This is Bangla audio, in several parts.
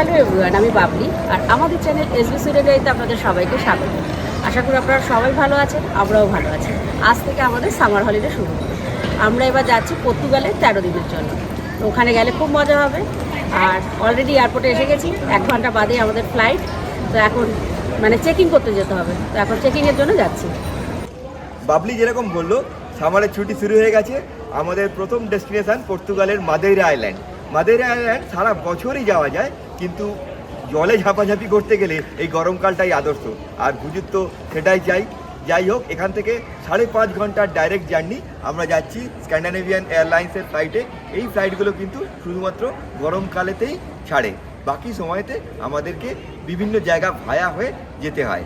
হ্যালো এভরিওয়ান, আমি বাবলি আর আমাদের চ্যানেল এসবিসি রেডিওতে আপনাদের সবাইকে স্বাগত। আশা করি আপনারা সবাই ভালো আছেন, আমরাও ভালো আছি। আজ থেকে আমাদের সামার হলিডে শুরু আমরা এবার যাচ্ছি পর্তুগালের তেরো দিনের জন্য। ওখানে গেলে খুব মজা হবে। আর অলরেডি এয়ারপোর্টে এসে গেছি, এক ঘণ্টা বাদে আমাদের ফ্লাইট তো এখন মানে চেকিং করতে যেতে হবে। তো এখন চেকিংয়ের জন্য যাচ্ছি। বাবলি যেরকম বলল সামারের ছুটি শুরু হয়ে গেছে। আমাদের প্রথম ডেস্টিনেশন পর্তুগালের মাদেইরা আইল্যান্ড। মাদেইরা আইল্যান্ড সারা বছরই যাওয়া যায়। কিন্তু জলে ঝাঁপাঝাঁপি করতে গেলে এই গরমকালটাই আদর্শ। আর হুজুর তো সেটাই চাই। যাই হোক, এখান থেকে সাড়ে পাঁচ ঘণ্টার ডাইরেক্ট জার্নি আমরা যাচ্ছি স্ক্যান্ডানেভিয়ান এয়ারলাইন্সের ফ্লাইটে এই ফ্লাইটগুলো কিন্তু শুধুমাত্র গরমকালেতেই ছাড়ে। বাকি সময়তে আমাদেরকে বিভিন্ন জায়গা ভায়া হয়ে যেতে হয়।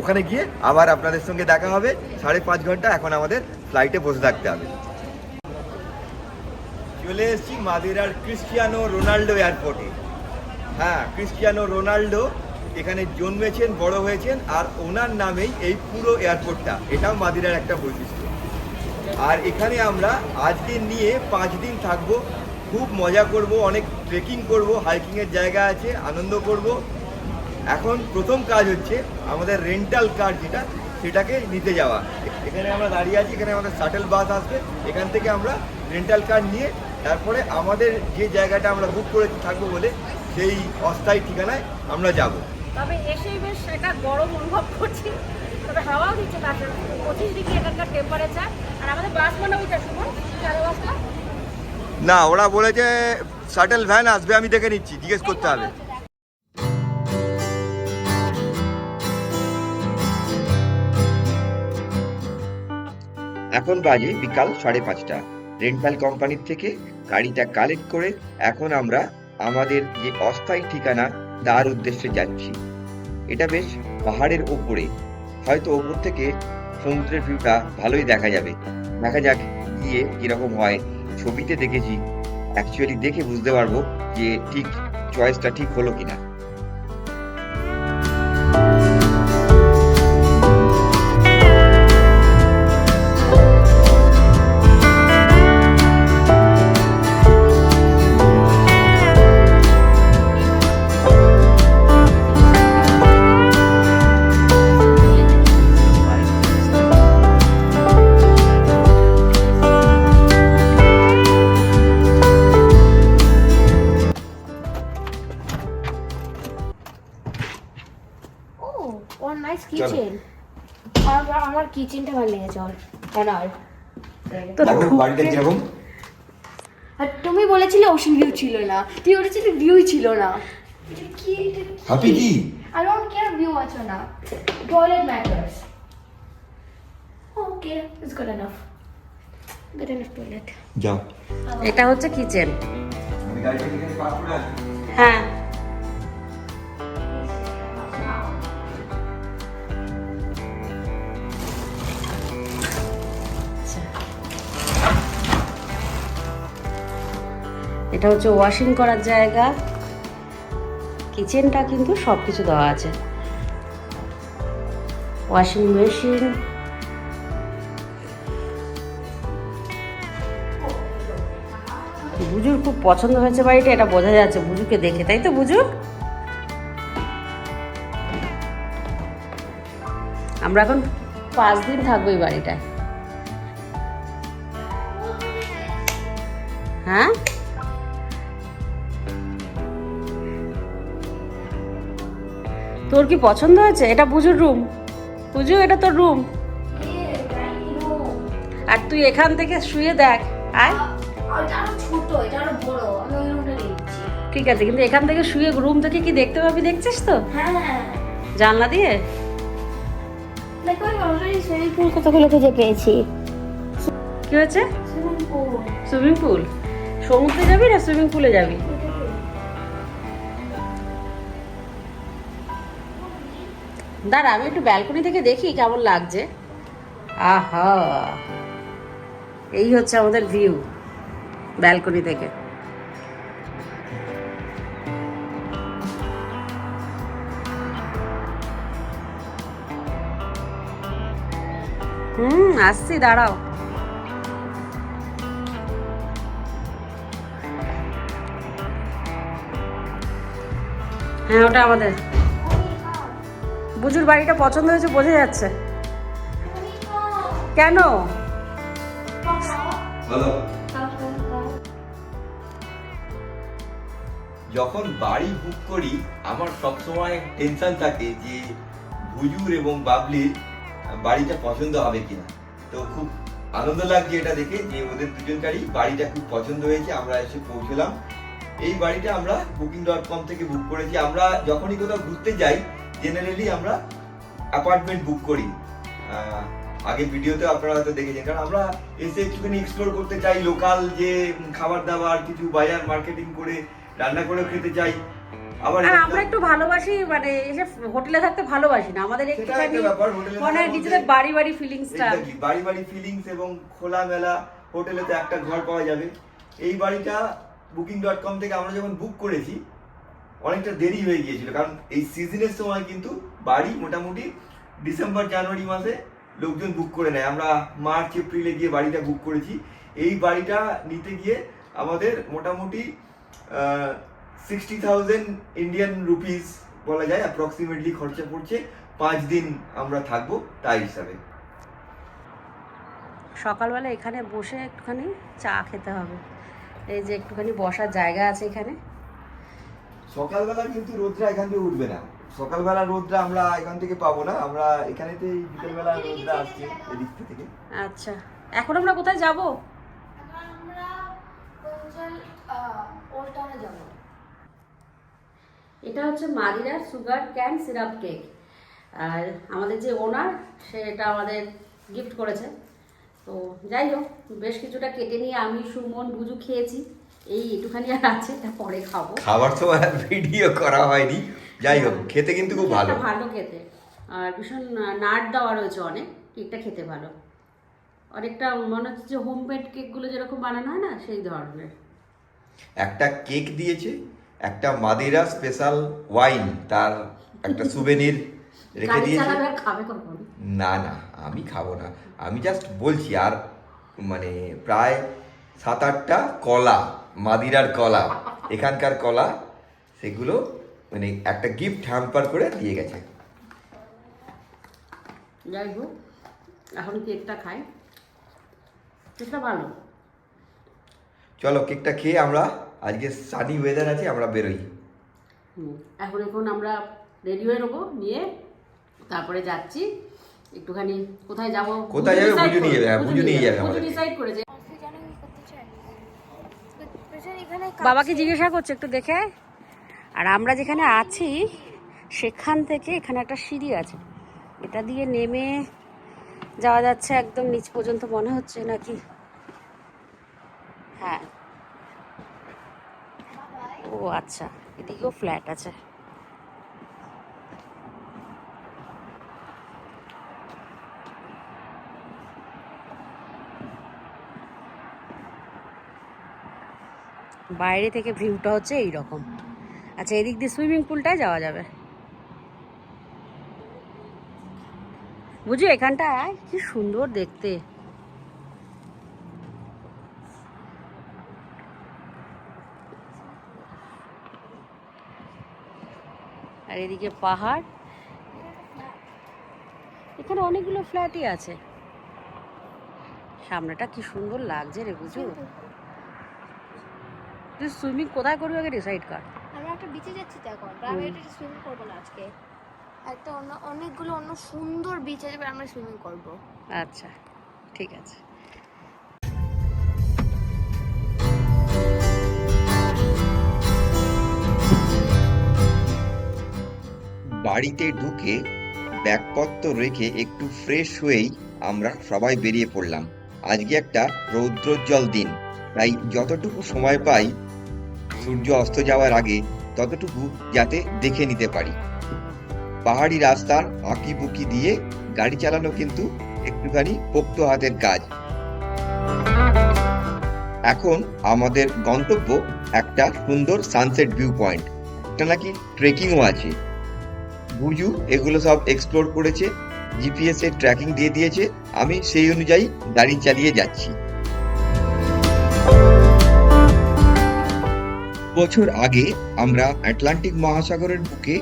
ওখানে গিয়ে আবার আপনাদের সঙ্গে দেখা হবে। সাড়ে পাঁচ ঘণ্টা এখন আমাদের ফ্লাইটে বসে থাকতে হবে। চলে এসেছি মাদেরার ক্রিস্টিয়ানো রোনাল্ডো এয়ারপোর্টে। হ্যাঁ ক্রিস্টিয়ানো রোনাল্ডো এখানে জন্মেছেন, বড় হয়েছেন, আর ওনার নামেই এই পুরো এয়ারপোর্টটা। এটাও মাদিরার একটা বৈশিষ্ট্য। আর এখানে আমরা আজকে নিয়ে পাঁচ দিন থাকব, খুব মজা করব, অনেক ট্রেকিং করব হাইকিংয়ের জায়গা আছে, আনন্দ করব। এখন প্রথম কাজ হচ্ছে আমাদের রেন্টাল কার যেটা, সেটাকে নিতে যাওয়া। এখানে আমরা দাঁড়িয়ে আছি, এখানে আমাদের শাটেল বাস আসবে, এখান থেকে আমরা রেন্টাল কার নিয়ে, তারপরে আমাদের যে জায়গাটা আমরা বুক করে থাকব বলে সেই অস্থায়ী ঠিকানায় আমরা যাব। তবে এসেই বেশ একটা গরম অনুভব করছি। তবে হাওয়াও দিচ্ছে তার পঁচিশ ডিগ্রি এখানকার টেম্পারেচার আর আমাদের বাস মানে ওইটা শুনুন চার বাসটা? না ওরা বলেছে শাটেল ভ্যান আসবে আমি দেখে নিচ্ছি জিজ্ঞেস করতে হবে। এখন বাজে বিকাল সাড়ে পাঁচটা। রেন্টাল কোম্পানির থেকে গাড়িটা কালেক্ট করে এখন আমরা আমাদের যে অস্থায়ী ঠিকানা, তার উদ্দেশ্যে যাচ্ছি। এটা বেশ পাহাড়ের ওপরে হয়তো ওপর থেকে সমুদ্রের ভিউটা ভালোই দেখা যাবে। দেখা যাক গিয়ে কীরকম হয়। ছবিতে দেখেছি। অ্যাকচুয়ালি দেখে বুঝতে পারব যে ঠিক চয়েসটা ঠিক হলো কিনা। ওনার তো বাড়িটা কীরকম আর তুমি বলেছিলে ওশন ভিউ ছিল না। তুই বলেছিলে ভিউই ছিল না। কি এটা কি? হাপি কি? I don't care view আছে না? Toilet matters. Okay it's good enough. Good enough toilet. যাও। এটা হচ্ছে কিচেন হ্যাঁ। এটা হচ্ছে ওয়াশিং করার জায়গা। কিচেনটা কিন্তু সব কিছু দেওয়া আছে। ওয়াশিং মেশিন বুজুর খুব পছন্দ হয়েছে বাড়িটা, এটা বোঝা যাচ্ছে বুজুকে দেখে, তাই তো বুজু? আমরা এখন পাঁচ দিন থাকব এই বাড়িটায়। হ্যাঁ? তোর কি পছন্দ হয়েছে? এটা বুজুর রুম বুজু এটা তোর রুম আর তুই এখান থেকে শুয়ে দেখ। আয়। ঠিক আছে কিন্তু এখান থেকে শুয়ে রুম থেকে কি দেখতে পাবি দেখছিস তো? জানলা দিয়ে? কতগুলো খুঁজে পেয়েছি কি হয়েছে সুইমিং পুল সমুদ্রে যাবি না সুইমিং পুলে যাবি? দাঁড়া, আমি একটু ব্যালকনি থেকে দেখি কেমন লাগছে। আহা, এই হচ্ছে আমাদের ভিউ ব্যালকনি থেকে। হুম, আসছি, দাঁড়াও। হ্যাঁ ওটা আমাদের। বুজুর বাড়িটা পছন্দ হয়েছে, বোঝা যাচ্ছে। কেন? যখন বাড়ি বুক করি, আমার সবসময় টেনশন থাকে যে ভুজুর এবং বাবলির বাড়িটা পছন্দ হবে কিনা। তো খুব আনন্দ লাগছে এটা দেখে যে ওদের দুজনকারই বাড়িটা খুব পছন্দ হয়েছে, আমরা এসে পৌঁছলাম। এই বাড়িটা আমরা বুকিং ডট কম থেকে বুক করেছি। আমরা যখনই কোথাও ঘুরতে যাই জেনারেলি আমরা অ্যাপার্টমেন্ট বুক করি। আগে ভিডিওতে আপনারা হয়তো দেখেছেন কারণ আমরা এসে একটুখানি এক্সপ্লোর করতে চাই লোকাল যে খাবার দাবার কিছু বাজার মার্কেটিং করে রান্না করে খেতে চাই। আবার আমরা একটু ভালোবাসি মানে এসে হোটেলে থাকতে ভালোবাসি না। আমাদের একটুখানি মনে হয় নিজেদের বাড়ি বাড়ি ফিলিংসটা বাড়ি বাড়ি ফিলিংস এবং খোলামেলা হোটেলে তো একটা ঘর পাওয়া যাবে। এই বাড়িটা বুকিং ডট কম থেকে আমরা যখন বুক করেছি অনেকটা দেরি হয়ে গিয়েছিল, কারণ এই সিজনের সময় কিন্তু বাড়ি মোটামুটি ডিসেম্বর জানুয়ারি মাসে লোকজন বুক করে নেয়। আমরা মার্চ এপ্রিলে গিয়ে বাড়িটা বুক করেছি। এই বাড়িটা নিতে গিয়ে আমাদের মোটামুটি সিক্সটি থাউজেন্ড ইন্ডিয়ান রুপিস বলা যায় অ্যাপ্রক্সিমেটলি খরচা পড়ছে। পাঁচ দিন আমরা থাকব তাই হিসাবে। সকালবেলা এখানে বসে একটুখানি চা খেতে হবে। এই যে একটুখানি বসার জায়গা আছে এখানে। সকালবেলা কিন্তু রোদটা এখান থেকে উঠবে না। সকালবেলা রোদটা আমরা এখান থেকে পাবো না। আমরা এখানেতে বিকেলবেলা রোদটা আসছে এদিক থেকে। আচ্ছা। এখন আমরা কোথায় যাব? এটা হচ্ছে মাদিরার সুগার ক্যান সিরাপ কেক। আর আমাদের যে ওনার, সে এটা আমাদের গিফট করেছে। তো যাই হোক, বেশ কিছুটা কেটে নিয়ে আমি, সুমন, বুজু খেয়েছি। এই একটুখানি আর আছে এটা পরে খাব। খাবার সময় ভিডিও করা হয়নি। যাই হোক খেতে কিন্তু খুব ভালো। ভালো খেতে। আর ভীষণ নাট দেওয়া রয়েছে অনেক কেকটা খেতে ভালো। অনেকটা মনে হচ্ছে যে হোমমেড কেকগুলো যেরকম বানানো হয় না সেই ধরনের। একটা কেক দিয়েছে একটা মাদিরা স্পেশাল ওয়াইন তার একটা সুবেনির রেখে দিয়েছে। না না আমি খাব না। আমি জাস্ট বলছি আর মানে প্রায় সাত আটটা কলা মাদিরার কলা এখানকার কলা সেগুলো মানে একটা গিফট হ্যাম্পার করে দিয়ে গেছে। যাই হোক এখন কেকটা খাই। কেকটা ভালো। চলো কেকটা খেয়ে আমরা আজকে সানি ওয়েদার আছে আমরা বেরোই। এখন এখন আমরা রেডি হয়ে নেব নিয়ে তারপরে যাচ্ছি। একটুখানি কোথায় যাব? কোথায় যাবে? বুঝু নিয়ে যাবে, হ্যাঁ, বুঝু নিয়ে যাবে। ডিসাইড করেছে জানো কি করতে চাই পেছনে এখানে বাবাকে জিজ্ঞাসা করছে, একটু দেখে আর আমরা যেখানে আছি, সেখান থেকে এখানে একটা সিঁড়ি আছে। এটা দিয়ে নেমে যাওয়া যাচ্ছে একদম নিচ পর্যন্ত, মনে হচ্ছে নাকি? হ্যাঁ। ও আচ্ছা এদিকেও ফ্ল্যাট আছে। বাইরে থেকে ভিউটা হচ্ছে এই রকম আচ্ছা এদিক দিয়ে সুইমিং পুলটায় যাওয়া যাবে। বুঝি এখানটায় কি সুন্দর দেখতে। আর এদিকে পাহাড়। এখানে অনেকগুলো ফ্ল্যাটই আছে। সামনেটা কি সুন্দর লাগছে রে বুঝু। তুই সুইমিং কোথায় করবি আগে ডিসাইড কর। আমরা একটা বিচে যাচ্ছি তো এখন আমি এটা সুইমিং করব না আজকে। একটা অন্য অনেকগুলো অন্য সুন্দর বিচ আছে আমরা সুইমিং করব। আচ্ছা ঠিক আছে। বাড়িতে ঢুকে ব্যাগপত্র রেখে একটু ফ্রেশ হয়েই আমরা সবাই বেরিয়ে পড়লাম। আজকে একটা রৌদ্রোজ্জ্বল দিন তাই যতটুকু সময় পাই সূর্য অস্ত যাওয়ার আগে ততটুকু যাতে দেখে নিতে পারি। পাহাড়ি রাস্তার আঁকি বুকি দিয়ে গাড়ি চালানো কিন্তু একটুখানি পোক্ত হাতের কাজ। এখন আমাদের গন্তব্য একটা সুন্দর সানসেট ভিউ পয়েন্ট এটা নাকি ট্রেকিংও আছে। বুজু এগুলো সব এক্সপ্লোর করেছে জিপিএস এর ট্র্যাকিং দিয়ে দিয়েছে, আমি সেই অনুযায়ী গাড়ি চালিয়ে যাচ্ছি। বছর আগে আমরা আটলান্টিক মহাসাগরের বুকে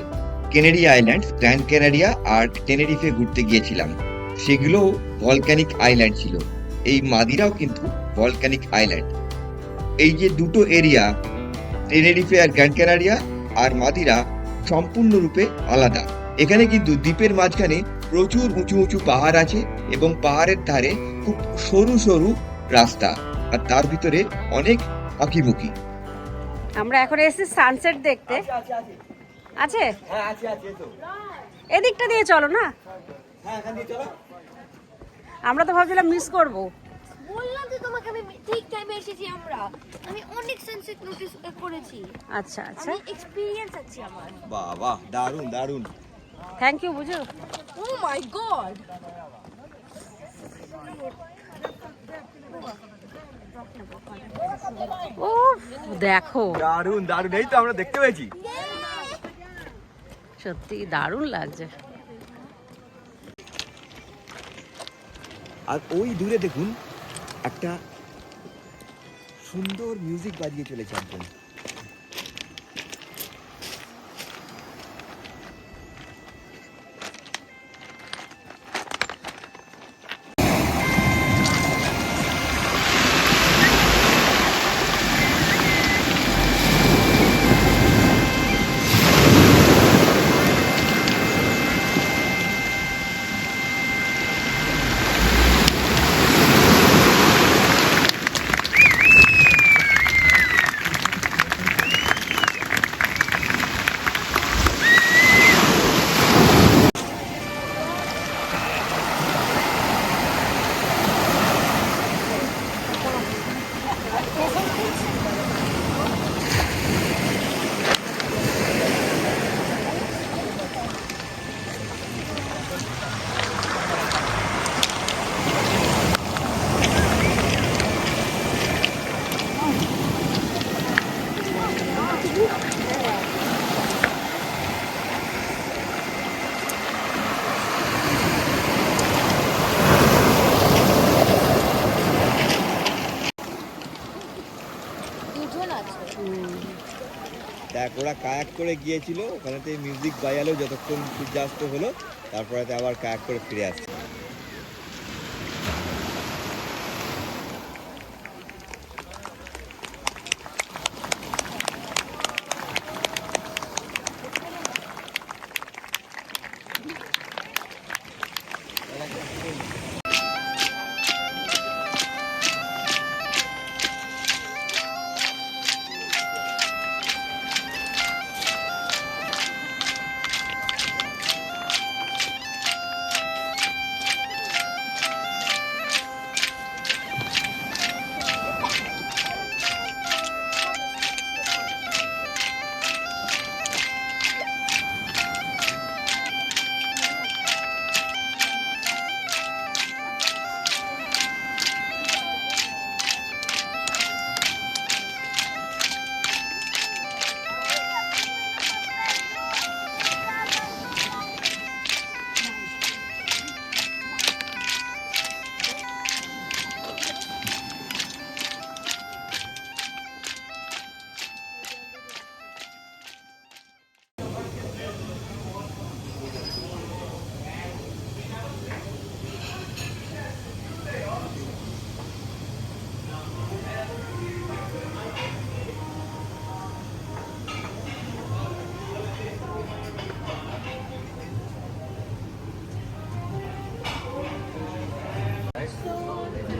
কেনেডি আইল্যান্ড গ্র্যান্ড ক্যানারিয়া আর টেনেরিফে ঘুরতে গিয়েছিলাম। সেগুলো ভলক্যানিক আইল্যান্ড ছিল। এই মাদিরাও কিন্তু ভলক্যানিক আইল্যান্ড। এই যে দুটো এরিয়া, টেনেরিফে আর গ্র্যান্ড ক্যানারিয়া আর মাদিরা সম্পূর্ণরূপে আলাদা। এখানে কিন্তু দ্বীপের মাঝখানে প্রচুর উঁচু উঁচু পাহাড় আছে এবং পাহাড়ের ধারে খুব সরু সরু রাস্তা। আর তার ভিতরে অনেক আঁকিমুখি আমরা এখন এসেছি সানসেট দেখতে। আছে হ্যাঁ আছে আছে তো এদিকটা দিয়ে চলো না? হ্যাঁ এখান দিয়ে চলো। আমরা তো ভাবছিলাম মিস করব। বললাম তো তোমাকে আমি ঠিক টাইমে এসেছি আমরা। আমি অনেক সানসেট নোটিস করেছি। আচ্ছা আচ্ছা। আমি এক্সপিরিয়েন্স আছে আমার। বাহ বাহ দারুণ দারুণ। থ্যাংক ইউ বুঝো? ও মাই গড ও দেখো। দারুণ দারুণ। এই তো আমরা দেখতে পেয়েছি। সত্যি দারুণ লাগছে। আর ওই দূরে দেখুন একটা সুন্দর মিউজিক বাজিয়ে চলেছে একদম দেখ, ওরা কায়াক করে গিয়েছিল, ওখানেতে মিউজিক বাজালো, যতক্ষণ সূর্যাস্ত হলো তারপরে আবার কায়াক করে ফিরে আসছে।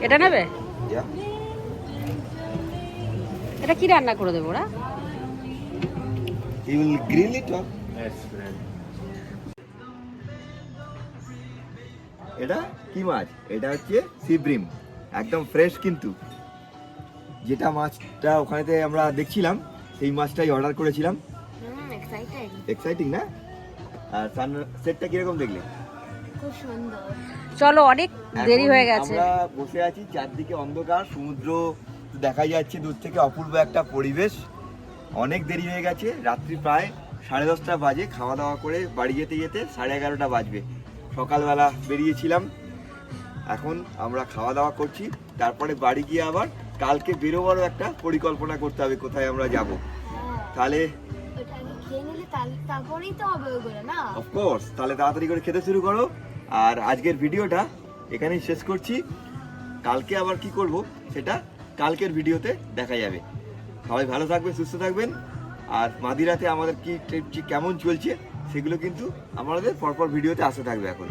এটা নেবে? এটা কি রান্না করে দেবো ওরা? You will grill it or? এটা কি মাছ? এটা হচ্ছে সিব্রিম একদম ফ্রেশ কিন্তু। যেটা মাছটা ওখানেতে আমরা দেখছিলাম সেই মাছটাই অর্ডার করেছিলাম। এক্সাইটিং না? আর সানসেটটা কীরকম দেখলে? খুব সুন্দর। চলো অনেক দেরি এখন হয়ে গেছে। আমরা বসে আছি চারদিকে অন্ধকার সমুদ্র দেখা যাচ্ছে দূর থেকে অপূর্ব একটা পরিবেশ। অনেক দেরি হয়ে গেছে রাত্রি প্রায় সাড়ে দশটা বাজে খাওয়া দাওয়া করে বাড়ি যেতে যেতে সাড়ে এগারোটা বাজবে। সকালবেলা বেরিয়েছিলাম এখন আমরা খাওয়া দাওয়া করছি তারপরে বাড়ি গিয়ে আবার কালকে বেরোবারও একটা পরিকল্পনা করতে হবে কোথায় আমরা যাব। তাহলে তাহলে তাড়াতাড়ি করে খেতে শুরু করো। আর আজকের ভিডিওটা এখানেই শেষ করছি। কালকে আবার কি করব সেটা কালকের ভিডিওতে দেখা যাবে। সবাই ভালো থাকবে সুস্থ থাকবেন। আর মাদিরাতে আমাদের কি কেমন চলছে সেগুলো কিন্তু আমাদের পরপর ভিডিওতে আসতে থাকবে এখন।